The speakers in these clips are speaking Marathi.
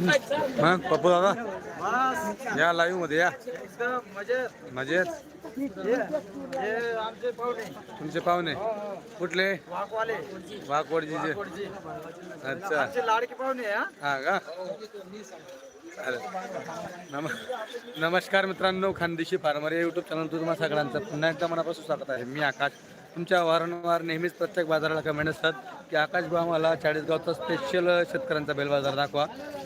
मग पप्पू दादा? या लाईव्हमध्ये या. मजेत. तुमचे पाहुणे? कुठले? वाघवाले अच्छा. लाडके पाहुणे हा का? नम नमस्कार मित्रांनो खानदेशी फार्मर या युट्यूब चॅनल तुम्हाला सगळ्यांचं पुन्हा एकदा मनापासून स्वागत आहे. मी आकाश. तुमच्या वारंवार नेहमीच प्रत्येक बाजाराला कमेंट असतात की आकाश भाऊ आम्हाला चाळीसगावचा स्पेशल शेतकऱ्यांचा बैल बाजार दाखवा.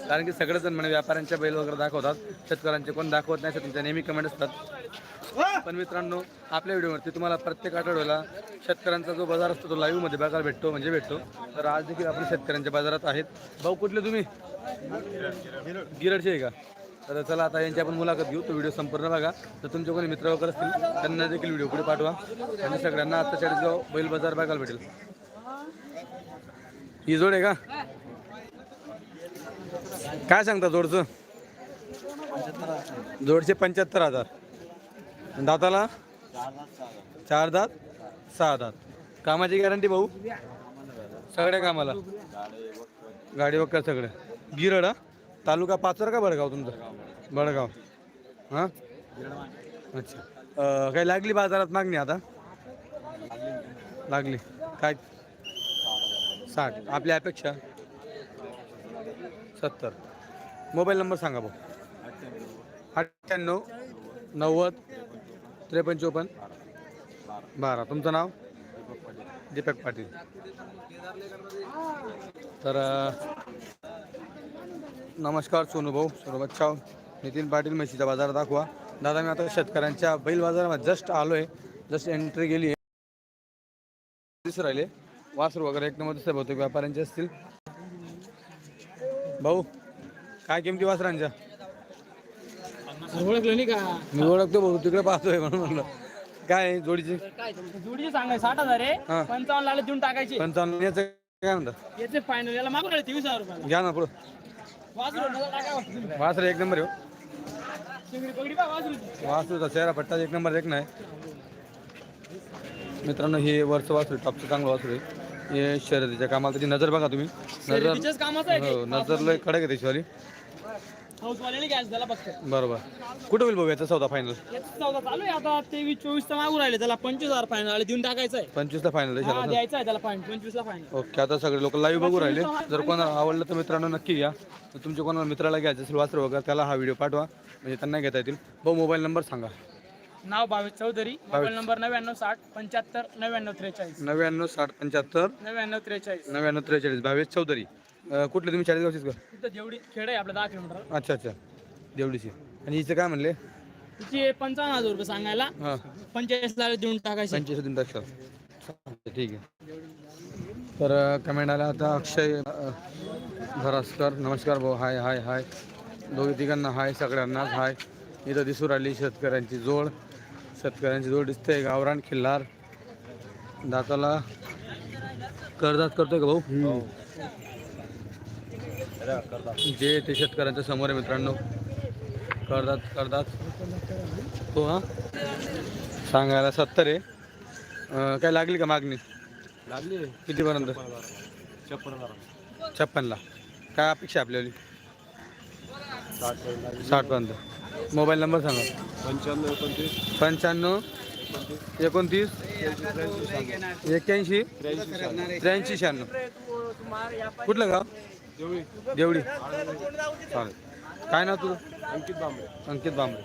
कारण की सगळेजण म्हणे व्यापाऱ्यांच्या बैल वगैरे दाखवतात. शेतकऱ्यांचे कोण दाखवत नाही असं तुमच्या नेहमी कमेंट असतात. पण मित्रांनो आपल्या व्हिडिओवरती तुम्हाला प्रत्येक आठवड्याला शेतकऱ्यांचा जो बाजार असतो तो लाईव्हमध्ये बघायला भेटतो म्हणजे भेटतो. तर आज देखील आपण शेतकऱ्यांच्या बाजारात आहेत. भाऊ कुठले तुम्ही? गिरडचे आहे का? तर चला आता यांची आपण मुलाखत घेऊ. तो व्हिडिओ संपूर्ण बघा. तर तुमचे कोणी मित्र वगैरे असतील त्यांना देखील व्हिडिओ पुढे पाठवा. आणि सगळ्यांना आता चाळीसगाव बैल बाजार बघायला भेटेल. ही जोड आहे का? काय सांगता जोडचं? जोडचे पंच्याहत्तर हजार. दाताला? चार दात सहा दात. कामाची गॅरंटी भाऊ? सगळ्या कामाला. गाडी वगैरे सगळं. गिरड हा? तालुका पाचर का बडगाव तुमचं? बडगाव. हां? अच्छा. अं, काही लागली बाजारात मागणी आता? लागली. काय? साठ. आपली अपेक्षा? सत्तर. मोबाईल नंबर सांगा भाऊ. अठ्ठ्याण्णव नव्वद त्रेपन्न चोपन्न. बारा. तुमचं नाव? दीपक पाटील. तर नमस्कार सोनू भाऊ. सोनू बच्चाव नितीन पाटील म्हशीचा बाजार दाखवा. दादा मी आता शेतकऱ्यांच्या बैल बाजारामध्ये जस्ट आलो आहे जस्ट एंट्री गेली आहे. दिसू राहिले. वासरू वगैरे एक नंबर दिसत बहुतेक व्यापाऱ्यांचे असतील. भाऊ काय किमती वासरांच्या? ओळखलं नाही का? मी ओळखतो भाऊ तिकडे पाहतोय म्हणून म्हणलं. काय आहे जोडीची? जुडीचे सांगाय साठ हजार आहे. हा. पंचावन्न लाले देऊन टाकायचे. पंचावन्न याचं काय म्हणता? याचे फायनल याला मागून राहिले तेवीस हजार रुपये घ्या ना पुढं. वासरू एक नंबर हो. वासरूचा चेहरा पट्टा एक नंबर एक नाही. मित्रांनो हे वरचं वासरू टॉपचं चांगलं वासरू आहे. हे शर्यतीच्या कामाला त्याची नजर बघा तुम्ही. नजर हो नजर लय कडक आहे त्याचीवाली हाऊसवाल्याने गॅस बरोबर. कुठं होईल भाऊ याचा सौदा फायनल याचं चौदा चालू आहे. आता तेवीस चोवीस तर मागून राहिले. त्याला पंचवीस हजार फायनल आले. देऊन टाकायचं आहे. पंचवीसला फायनल हा आहे द्यायचं आहे त्याला फायनल पंचवीस ला फायनल ओके आता सगळे लोक लाईव्ह बघू राहिले. जर कोणाला आवडलं तर मित्रांनो नक्की घ्या तर तुमच्या कोणाला मित्राला घ्यायचं असेल वासरू वगैरे त्याला हा व्हिडिओ पाठवा. म्हणजे त्यांना घेता येतील. भाऊ मोबाईल नंबर सांगा. नाव भावेश चौधरी. मोबाईल नंबर नव्याण्णव साठ पंच्याहत्तर नव्याण्णव त्रेचाळीस. नव्याण्णव साठ पंच्याहत्तर. नव्याण्णव त्रेचाळीस. नव्याण्णव त्रेचाळीस. भावेश चौधरी. अं, कुठले तुम्ही चाळीस गावचीच का? तिथं जेवढी खेड आहे आपल्या दहा किलोमीटर. अच्छा अच्छा. देवडीची. आणि हिचं काय म्हणले? तिची पंचावन्न हजार रुपये सांगायला. हां. पंचेचाळीस ला देऊन टाकायचे. पंचवीस दिन टाकशाल. ठीक आहे. तर कमेंट आला आता अक्षय अ, धरासकर नमस्कार भाऊ. हाय हाय हाय. दोघी तिघांना हाय सगळ्यांनाच हाय. इथं दिसू राहिली शेतकऱ्यांची जोड. शेतकऱ्यांची जोड दिसते. गावरान खिल्लार. दाताला कर्जात करतोय का भाऊ? जे ते शेतकऱ्यांच्या समोर आहे मित्रांनो. करदात करदात हो हा. सांगायला सत्तर आहे. काय लागली का मागणी? लागली. कितीपर्यंत? छप्पन छप्पनला. काय अपेक्षा आपल्याला? साठ साठपर्यंत. मोबाईल नंबर सांगा. पंच्याण्णव एकोणतीस. पंच्याण्णव एकोणतीस. एक्क्याऐंशी. त्र्याऐंशी शहाण्णव. कुठलं गाव? देवडी चालेल. काय नाव तुझं? अंकित बांबळे. अंकित बांबरे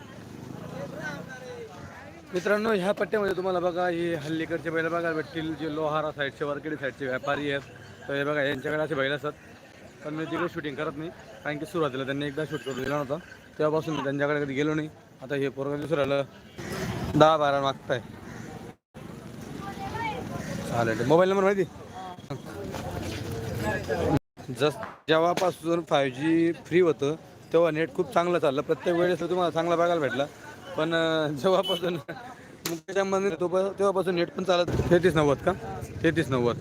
मित्रांनो ह्या पट्ट्यामध्ये तुम्हाला बघा हे हल्लीकडचे बैल बघायला भेटतील जे लोहारा साईडचे वरकेडी साईडचे व्यापारी आहेत. तर हे बघा यांच्याकडे असे बैल असतात. पण मी तिकडे शूटिंग करत नाही कारण की सुरुवातीला त्यांनी एकदा शूट करून दिला नव्हता. तेव्हापासून मी त्यांच्याकडे कधी गेलो नाही. आता हे पोरगा राहिलं दहा बारा मागताय. चालेल. मोबाईल नंबर माहिती? जस जेव्हापासून फाय जी फ्री होतं तेव्हा नेट खूप चांगलं चाललं. प्रत्येक वेळेस तुम्हाला चांगला बघायला भेटला. पण जेव्हापासून मुकेश अंबानी तो तेव्हापासून नेट पण चालत तेहतीस नव्वद का? तेहतीस नव्वद.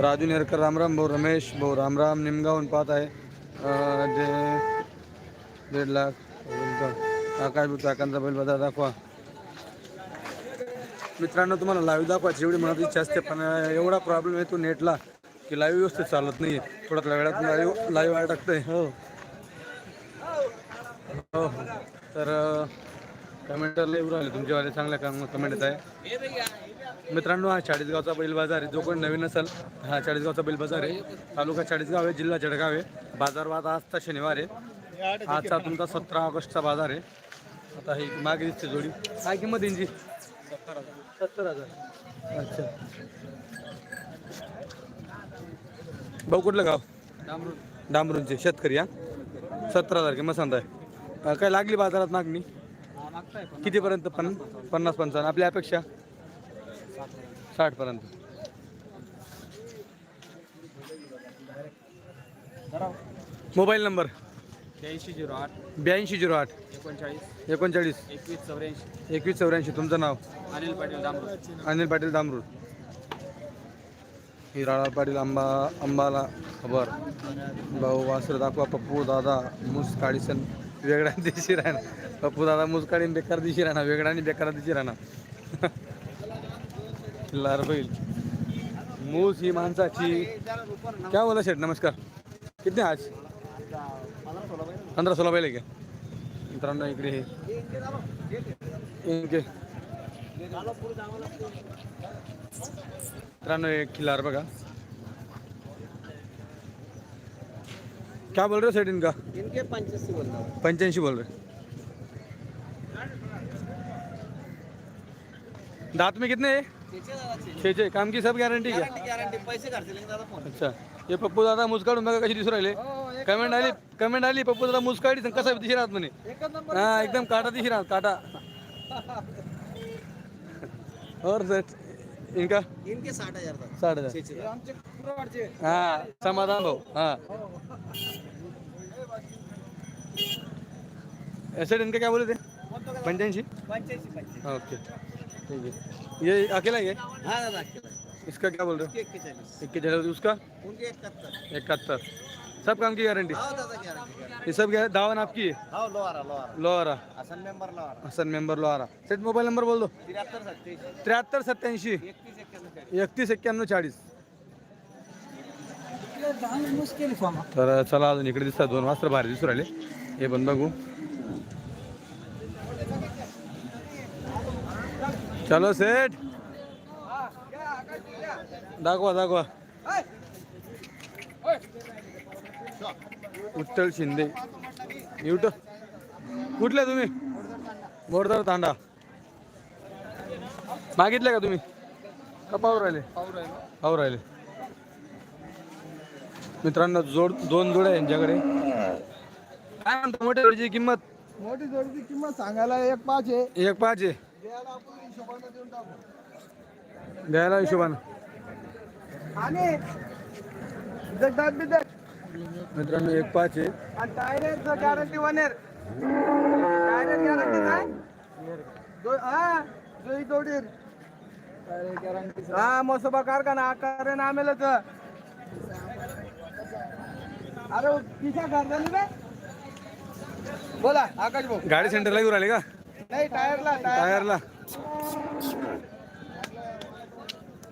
राजू नेरकर रामराम भाऊ रमेश भाऊ रामराम निमगावून पाहत आहे. दे दीड लाख. आकाश काकांचा बैल बाजार दाखवा. मित्रांनो तुम्हाला लाईव्ह दाखवायची एवढी मनात इच्छा असते पण एवढा प्रॉब्लेम येतो नेटला की लाईव्ह व्यवस्थित चालत नाही थोड्या वेळात लाईव्ह लाईव्ह अटकतंय. हो. हो. हो. तर कमेंटरला येऊ राहिले तुमच्यावाले चांगल्या काम कमेंट येत आहे मित्रांनो हा चाळीसगावचा बैल बाजार आहे. जो कोण नवीन असेल हा चाळीसगावचा बैल बाजार आहे. तालुका चाळीसगाव आहे जिल्हा जळगाव आहे. बाजारवाद आजचा शनिवार आहे. आजचा तुमचा सतरा ऑगस्टचा बाजार आहे. आता ही मागे दिसते जोडी. काय किंमत यांची? सत्तर हजार. अच्छा. भाऊ कुठलं गाव? डांबरूनचे शेतकरी हा? हजार किंमत सांगताय अं, काय लागली बाजारात मागणी? कितीपर्यंत? पन पन्नास पंचावन्न. आपल्या अपेक्षा? साठपर्यंत. Mobile number? ब्याऐंशी झिरो आठ. ब्याऐंशी झिरो आठ. एकोणचाळीस. एकोणचाळीस. एकवीस चौऱ्याऐंशी. एकवीस चौऱ्याऐंशी. तुमचं नाव? अनिल पाटील डांबर अनिल पाटील दामरूड हिराळा पाटील आंबा अंबाला खबर. भाऊ वासर दाखवा पप्पू दादा मुस काळीसन वेगळा दिशी राहणार. पप्पू दादा मुस बेकार दिशी राहणार. वेगळा आणि बेकार दिशी राहणार. लार बैल मूस ही माणसाची. क्या बोला शेठ? नमस्कार. किती आज? पंधरा सोळा बैल आहे का? मित्रांनो इकडे हे. मित्रांनो एक खिलार बघा. क्या बोल रहे हो सेठ इनका? इनके पंचासी बोल रहा हूँ. पंच्याऐंशी बोल रहे दांत में कितने हैं? छे छे काम की सब गारंटी पैसे फोन अच्छा। हे पप्पू दादा मुसकाडून बघा कशी दिसू राहिले? कमेंट आली कमेंट आली पप्पू दादा मुसकाडी कसा दिशी राहत म्हणे? हा एकदम काटा दिशी राहत काटा. और सेठ इनका? इनके साठ हज़ार था साठ हज़ार। हा समाधान भाऊ हा। ऐसे इनके क्या बोले थे? पंच्याऐंशी ओके ठीक है। ये अकेला ही है? हाँ दादा अकेला इसका क्या बोल रहे हो? चालीस इक्कीस उसका? उनके इकहत्तर। इकहत्तर। सब काम की गारंटी हाँ दादा गारंटी गारंटी ये सब क्या है? दावन आपकी है? हाँ Lohara Lohara. Lohara. Hasan member Lohara. Hasan member Lohara. Set mobile number बोल दो। तिहत्तर सत्याऐंशी। एकतीस एक्क्याण्णव चाळीस। तर चला अजून इकडे दिसतात दोन वाजता भारी दिसू राहिले. हे पण बघू. चलो सेठ. दाखवा दाखवा. उत्तल शिंदे. युट्यूब कुठले तुम्ही? मोरदार तांडा. मागितले का तुम्ही? का पाहू राहिले? पाहू राहिले. मित्रांनो जोड दोन जोड्या आहे यांच्याकडे. काय म्हणतो मोठ्या जोडीची किंमत? मोठी जोडीची किंमत सांगायला एक पाच आहे. एक पाच आहे. द्यायला आपण हिशोबाने देऊन टाकू. द्यायला हिशोबानं. आणि जगदात बिदक मित्रांनो एक पाच आहे. आणि टायरेचं गॅरंटी वनेर टायर गॅरंटी काय? दो- हा जोडीर. हा मसोबा कारखाना आकार नामेलच अरे किसा घर रे बोला आकाश भाऊ. गाडी सेंटरला घेऊन राहिले का? नाही टायरला टायर टायरला.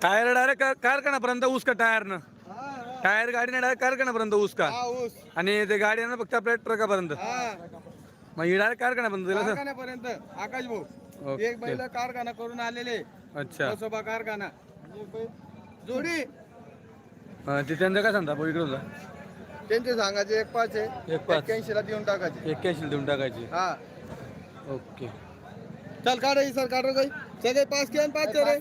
टायर डायरेक्ट कारखान्यापर्यंत ऊस का टायरनं? टायर गाडीने डायरेक्ट कारखान्यापर्यंत ऊस का? हा ऊस. आणि ते गाडी आहे ना फक्त आपल्या ट्रकापर्यंत. हा. मग ही डायरेक्ट कारखान्यापर्यंत दिला सर? कारखान्यापर्यंत. आकाश भाऊ ओके. एक बैल कारखाना करून आलेले. अच्छा. मसोबा कारखाना. जोडी. हा, ते त्यांचं काय सांगता भाऊ इकडे होता त्यांचे सांगायचे एक पाच आहे. एक पाच. एक्क्याऐंशी ला देऊन टाकायचे. एक्क्याऐंशी देऊन टाकायची. हा. ओके. चल काढ सर काढ काही. सगळे पाच के पाच रे.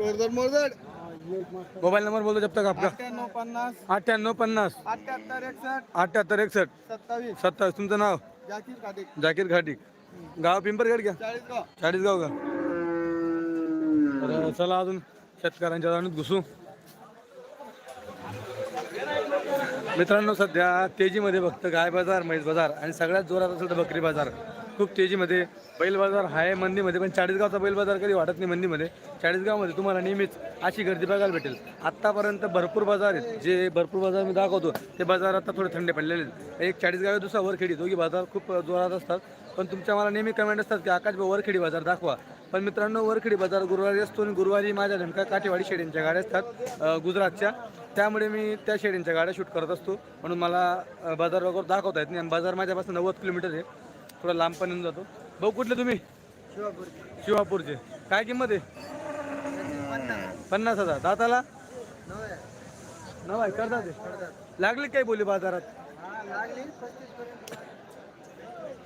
मोरदड मोबाईल नंबर बोलो जब तक आपका. अठ्ठ्याण्णव पन्नास. अठ्ठ्याण्णव पन्नास. अठ्ठ्याहत्तर एकसष्ट. सत्तावीस. सत्तावीस. तुमचं नाव? जाकीर काटे जाकीर घाटी गाव पिंपरगड का? चाळीसगाव. चाळीसगाव का? तर चला अजून शेतकऱ्यांच्या जाणून घुसू. मित्रांनो सध्या तेजीमध्ये फक्त गाय बाजार म्हैस बाजार आणि सगळ्यात जोरात असेल तर बकरी बाजार. खूप तेजीमध्ये. बैल बाजार आहे मंदीमध्ये पण चाळीसगावचा बैल बाजार कधी वाटत नाही मंदीमध्ये. चाळीसगावमध्ये तुम्हाला नेहमीच अशी गर्दी बघायला भेटेल. आत्तापर्यंत भरपूर बाजार आहेत. जे भरपूर बाजार मी दाखवतो ते बाजार आता थोडे थंडे पडलेले आहेत. एक चाळीसगाव आहे, दुसरा वरखेडी. दोघी बाजार खूप जोरात असतात. पण तुमच्या मला नेहमी कमेंट असतात की आकाश भाऊ वरखेडी बाजार दाखवा. पण मित्रांनो वरखेडी बाजार गुरुवारी असतो आणि गुरुवारी माझ्या नेमका काठेवाडी शेडींच्या गाड्या असतात गुजरातच्या. त्यामुळे मी त्या शेडींच्या गाड्या शूट करत असतो. म्हणून मला बाजार वगैरे दाखवता येत नाही. आणि बाजार माझ्यापासून नव्वद किलोमीटर आहे. थोडा लांब पण येऊन जातो. भाऊ कुठले तुम्ही? शिवापूरची. शिवापूरचे. काय किंमत आहे? पन्नास. हजार. दाताला? नऊ आहे. नवा आहे. करतात लागले काय बोली बाजारात?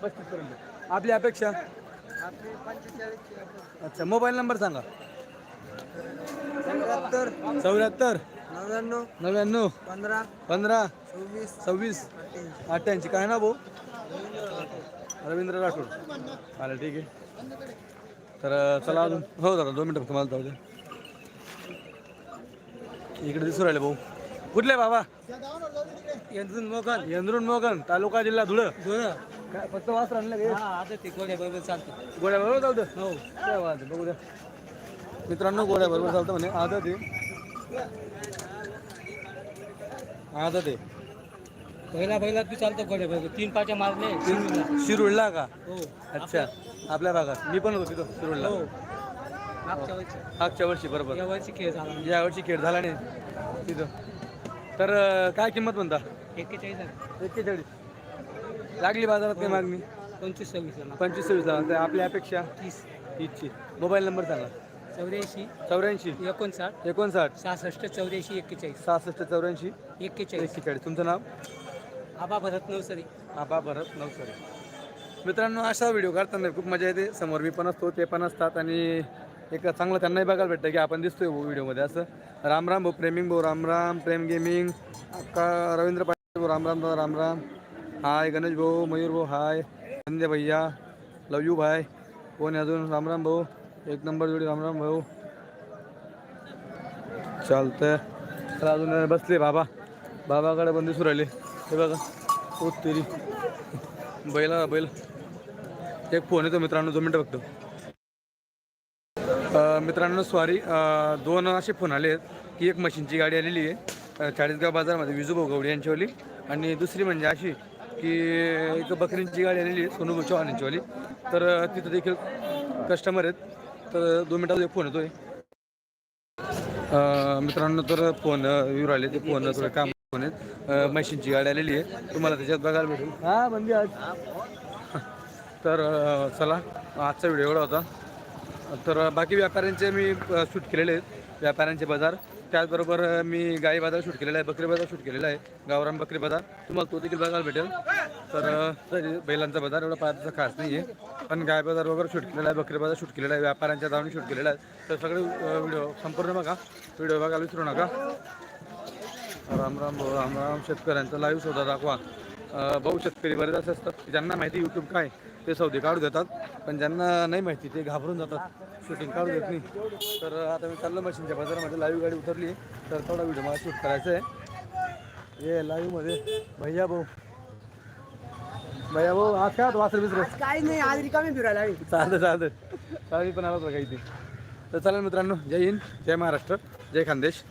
पस्तीस पर्यंत. आपली अपेक्षा? अच्छा मोबाईल नंबर सांगा. पंच्याहत्तर चौऱ्याहत्तर. नव्याण्णव. नव्याण्णव. पंधरा. पंधरा. सव्वीस. सव्वीस. अठ्ठ्याऐंशी. काय ना भाऊ? रवींद्र राठोड. चालेल ठीक आहे. तर चला अजून. हो दादा दोन मिनटं फक्त मला जाऊ द्या इकडे दिसून राहिले भाऊ. कुठले बाबा? यंत्रून मोगल यंद्रून मोगन तालुका जिल्हा धुळं. धुळं. काय फक्त वास हा ते गोड्या बरोबर चालतं. गोड्या बरोबर हो. काय वाद बघू द्या. मित्रांनो गोड्या बरोबर चालतं म्हणे. आदत आहे. आदत आहे. पहिला पहिला बी चालतं गोड्या बरोबर तीन पाच्या मारले शिरूडला का? हो. अच्छा. आपल्या भागात. मी पण होतो तिथं शिरूडला हो. मागच्या वर्षी. मागच्या वर्षी बरोबर. या वर्षी खेळ झाला. या वर्षी खेळ झाला नाही तिथं. तर अं, काय किंमत म्हणता? एक्केचाळीस एक्केचाळीस. लागली बाजारात काही मागणी? पंचवीस सव्वीस झाला पंचवीस सव्वीसला तर आपल्या अपेक्षा? तीस. तीसची. मोबाईल नंबर सांगा. चौऱ्याऐंशी. चौऱ्याऐंशी. एकोणसाठ. एकोणसाठ. सहासष्ट चौऱ्याऐंशी एक्केचाळीस. सहासष्ट चौऱ्याऐंशी. एक्केचाळीस. एक्केचाळीस. तुमचं नाव? आबा भरत नवसरी. आबा भरत नवसरी. मित्रांनो असा व्हिडिओ काढताना खूप मजा येते. समोर मी पण असतो ते पण असतात आणि एक चांगलं त्यांनाही बघायला भेटतं की आपण दिसतोय व्हिडिओमध्ये. असं राम राम भाऊ प्रेमिंग भाऊ राम राम प्रेम गेमिंग. अक्का रवींद्र पाटील भाऊ राम राम दादा राम राम. हाय गणेश भाऊ मयूर भाऊ हाय. संजय भैया लव यू भाय कोण अजून? राम राम भाऊ. एक नंबर जोडी राम राम भाऊ. चालतं तर अजून बसले बाबा. बाबाकडे पण दिसू राहिले. हे बघा. ओ तेरी. बैला बैल. एक फोन येतो मित्रांनो दोन मिनटं बघतो मित्रांनो सॉरी दोन असे फोन आले आहेत की एक मशीनची गाडी आलेली आहे. चाळीसगाव बाजारमध्ये विजू भोगवडी यांचीवाली आणि दुसरी म्हणजे अशी की एक बकरींची गाडी आलेली आहे सोनू चव्हाण यांचीवाली तर तिथं देखील कस्टमर आहेत. तर दोन मिनटात एक फोन येतोय. मित्रांनो तर फोन येऊ राहिले ते फोन थोडं काम फोन आहेत. मशीनची गाडी आलेली आहे. तुम्हाला त्याच्यात बघायला भेटेल. हा म्हणजे आज. तर चला आजचा व्हिडिओ एवढा होता. तर बाकी व्यापाऱ्यांचे मी शूट केलेले आहेत. व्यापाऱ्यांचे बाजार. त्याचबरोबर मी गाई बाजार शूट केलेला आहे बकरी बाजार शूट केलेला आहे गावरान बकरी बाजार. तुम्हाला तो देखील बघायला भेटेल. तर बैलांचा बाजार एवढा पाहायचा खास नाही आहे पण गाय बाजार वगैरे शूट केलेला आहे बकरी बाजार शूट केलेला आहे व्यापाऱ्यांच्या जाऊन शूट केलेला आहे. तर सगळे व्हिडिओ संपूर्ण बघा. व्हिडिओ बघायला विसरू नका. राम राम भाऊ राम राम. शेतकऱ्यांचा लाईव्ह शोधा दाखवा. भाऊ शेतकरी बरेच असे असतात. की ज्यांना माहिती यूट्यूब काय ते सौदे काढू देतात पण ज्यांना नाही माहिती ते घाबरून जातात. शूटिंग काढू देत नाही. तर आता मी चाललो मशीनच्या बाजारामध्ये. लाईव्ह गाडी उतरली. तर थोडा व्हिडिओ मला शूट करायचा आहे. ये लाईव्हमध्ये भैया भाऊ. भैया भाऊ आज काय वासर बिसर? काही नाही आज रिकामी फिरायला. चालतं चालतं चालेल पण आला होता काही ते तर चालेल मित्रांनो जय हिंद जय महाराष्ट्र जय खानदेश.